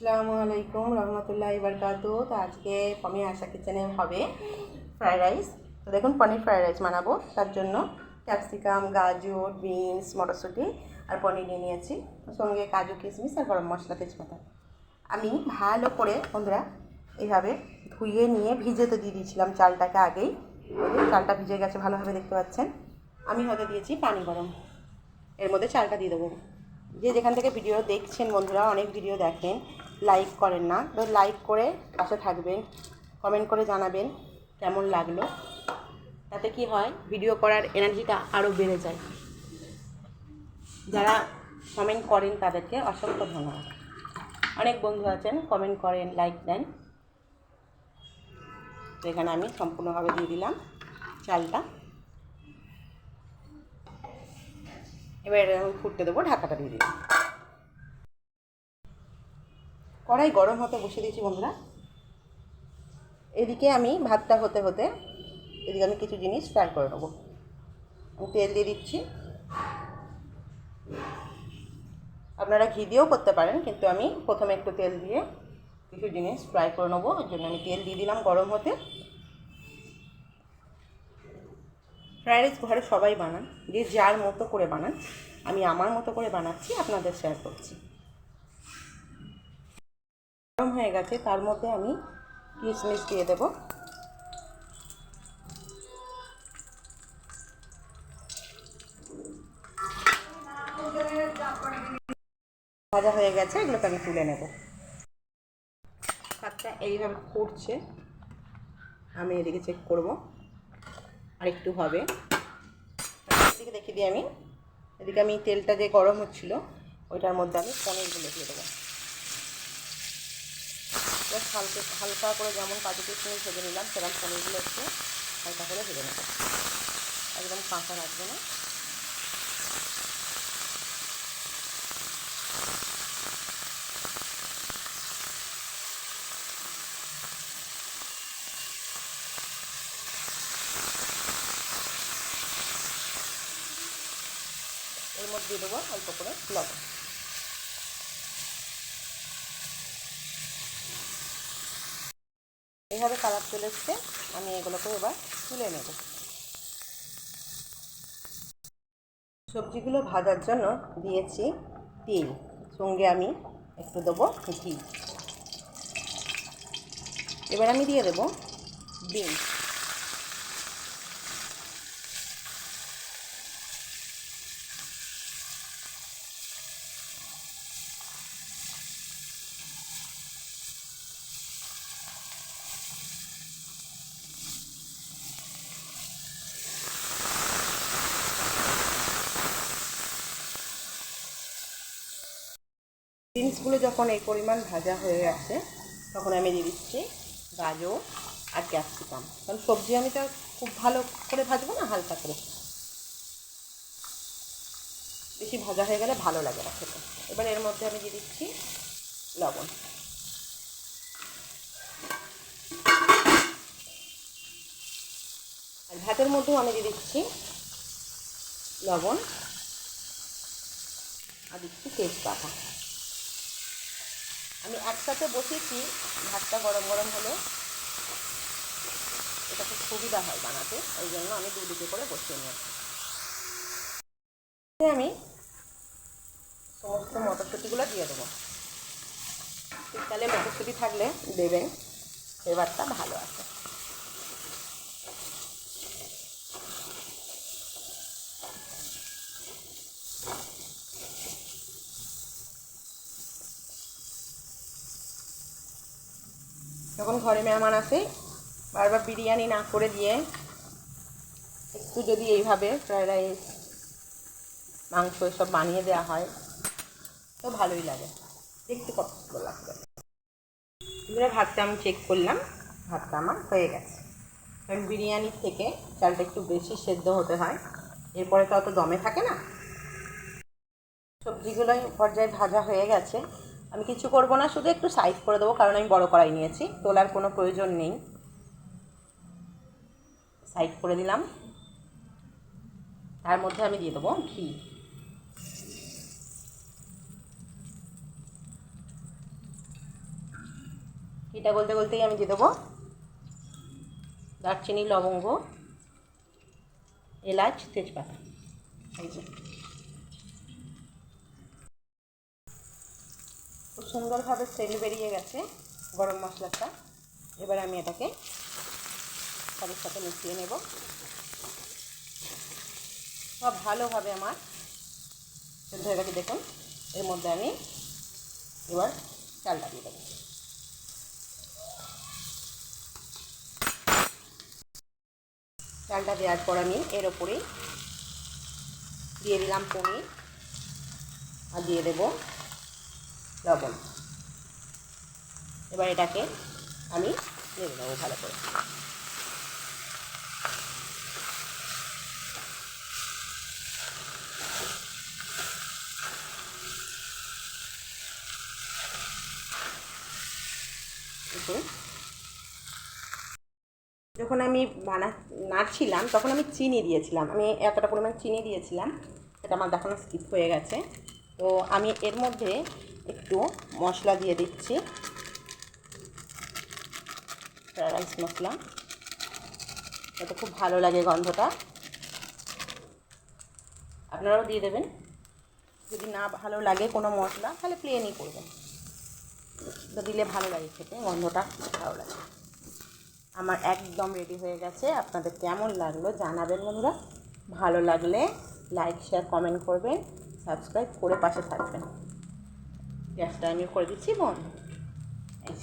আসসালামু আলাইকুম রহমতুল্লাহ বারকাত তো আজকে আমি আশা কিচেনে হবে ফ্রাইড রাইস। তো দেখুন, পনির ফ্রাইড রাইস বানাবো। তার জন্য ক্যাপসিকাম, গাজর, বিনস, মটরশুঁটি আর পনির নিয়ে নিয়েছি। সঙ্গে কাজু কিশমিশ আর গরম মশলা তেজপাতা। আমি ভালো করে বন্ধুরা এইভাবে ধুয়ে নিয়ে ভিজে তো দিয়ে দিয়েছিলাম চালটাকে আগেই। চালটা ভিজে গেছে ভালোভাবে দেখতে পাচ্ছেন। আমি হয়তো দিয়েছি পানি গরম। এর মধ্যে চালটা দিয়ে দেবো। যে যেখান থেকে ভিডিও দেখছেন বন্ধুরা, অনেক ভিডিও দেখেন। লাইক করেন না। তো লাইক করে পাশে থাকবেন কমেন্ট করে জানাবেন কেমন লাগল। তাতে কি হয় ভিডিও করার এনার্জিটা আরও বেড়ে যায়। যারা কমেন্ট করেন তাদেরকে অসংখ্য ধন্যবাদ। অনেক বন্ধু আছেন কমেন্ট করেন লাইক দেন। তো এখানে আমি সম্পূর্ণভাবে দিয়ে দিলাম চালটা। এবার ফুটতে দেবো, ঢাকাটা দিয়ে দিলাম। কড়াই গরম হতে বসে দিয়েছি বন্ধুরা। এদিকে আমি ভাতটা হতে হতে এদিকে আমি কিছু জিনিস ফ্রাই করে নেব। আমি তেল দিয়ে দিচ্ছি। আপনারা ঘি দিয়েও করতে পারেন, কিন্তু আমি প্রথমে একটু তেল দিয়ে কিছু জিনিস ফ্রাই করে নেব। ওই জন্য আমি তেল দিয়ে দিলাম গরম হতে। ফ্রাইড রাইস ঘরে সবাই বানান, যে যার মতো করে বানান। আমি আমার মতো করে বানাচ্ছি, আপনাদের শেয়ার করছি। হয়ে গেছে, তার মধ্যে আমি কিশমিশ দিয়ে দেবো। ভাজা হয়ে গেছে, এগুলোকে আমি তুলে নেব। ভাতটা এইভাবে ফুটছে, আমি এদিকে চেক করব, আর একটু হবে। এদিকে দেখে দিই আমি, এদিকে আমি তেলটা যে গরম হচ্ছিল, ওইটার মধ্যে আমি পনিরগুলো দিয়ে দেবো। হালকা হালকা করে যেমন কাজু কিশমিশ ভেজে নিলাম, সেরকম পনিরগুলো একটু হালকা করে ভেজে নেব। একদম কাঁচা রাখবে না। এর মধ্যে দিয়ে দেবো অল্প করে লবণ। এইভাবে কালার চলে এসছে, আমি এগুলোকে এবার তুলে নেব। সবজিগুলো ভাজার জন্য দিয়েছি তেল, সঙ্গে আমি একটু দেবো ঘি। এবার আমি দিয়ে দেবো বিনস। বিনসগুলো যখন এই পরিমাণ ভাজা হয়ে গেছে, তখন আমি দিয়ে দিচ্ছি গাজর আর ক্যাপসিকাম। কারণ সবজি আমি তো খুব ভালো করে ভাজবো না, হালকা করে। বেশি ভাজা হয়ে গেলে ভালো লাগে না খেতে। এবার এর মধ্যে আমি দিয়ে দিচ্ছি লবণ। আর ভাতের মধ্যেও আমি দিয়ে দিচ্ছি লবণ আর দিচ্ছি তেজপাতা। আমি একসাথে বসিয়েছি, ভাতটা গরম গরম হলে। এটা খুব সুবিধা হয় বানাতে ওই জন্য আমি দুদিকে করে বসিয়ে নিয়েছি। আমি সমস্ত মটরশুঁটিগুলো দিয়ে দেবো। শীতকালে মটরশুঁটি থাকলে দেবেন এবারটা ভালো আছে যখন ঘরে মেহমান আসে, বারবার বিরিয়ানি না করে দিয়ে একটু যদি এইভাবে ফ্রায়েড রাইস মাংস এসব বানিয়ে দেওয়া হয়, তো ভালোই লাগে। দেখতে কত সুন্দর লাগবে এবারে ভাতটা আমি চেক করলাম, ভাতটা আমার হয়ে গেছে। কারণ বিরিয়ানির থেকে চালটা একটু বেশি সেদ্ধ হতে হয়, এরপরে তো অত দমে থাকে না। সবজিগুলোই পর্যায়ে ভাজা হয়ে গেছে। আমি কিছু করব না, শুধু একটু সাইজ করে দেবো, কারণ আমি বড় কড়াই নিয়েছি, তোলার কোনো প্রয়োজন নেই। সাইড করে দিলাম। তার মধ্যে আমি দিয়ে দেবো ঘি। ঘিটা বলতে বলতেই আমি দিয়ে দেবো দারচিনি, লবঙ্গ, এলাচ, তেজপাতা। এই যে খুব সুন্দরভাবে সেল বেরিয়ে গেছে গরম মশলাটা। এবার আমি এটাকে সবের সাথে মিশিয়ে নেব। সব ভালোভাবে আমার সেদ্ধ গেছে। দেখুন, এর মধ্যে আমি এবার চালটা দিয়ে দেবো। চালটা দেওয়ার পর আমি এর ওপরেই দিয়ে দিলাম পনির। আর দিয়ে দেবো লবণ। এবার এটাকে আমি নেড়ে নেব ভালো করে। যখন আমি বানা, নাড়ছিলাম, তখন আমি চিনি দিয়েছিলাম। আমি এতটা পরিমাণ চিনি দিয়েছিলাম, সেটা আমার দেখানো স্কিপ হয়ে গেছে। তো আমি এর মধ্যে একটু মশলা দিয়ে দিচ্ছি। রাইস মশলা। এটা খুব ভালো লাগে গন্ধটা। আপনারাও দিয়ে দেবেন। যদি না ভালো লাগে কোনো মশলা, তাহলে প্লেনই করবেন। দিলে ভালো লাগে খেতে, গন্ধটা ভালো লাগে। আমার একদম রেডি হয়ে গেছে। আপনাদের কেমন লাগল জানাবেন বন্ধুরা। ভালো লাগলে লাইক শেয়ার কমেন্ট করবেন। সাবস্ক্রাইব করে পাশে থাকবেন। গ্যাসটা আমি করে দিচ্ছি বন্ধ। এই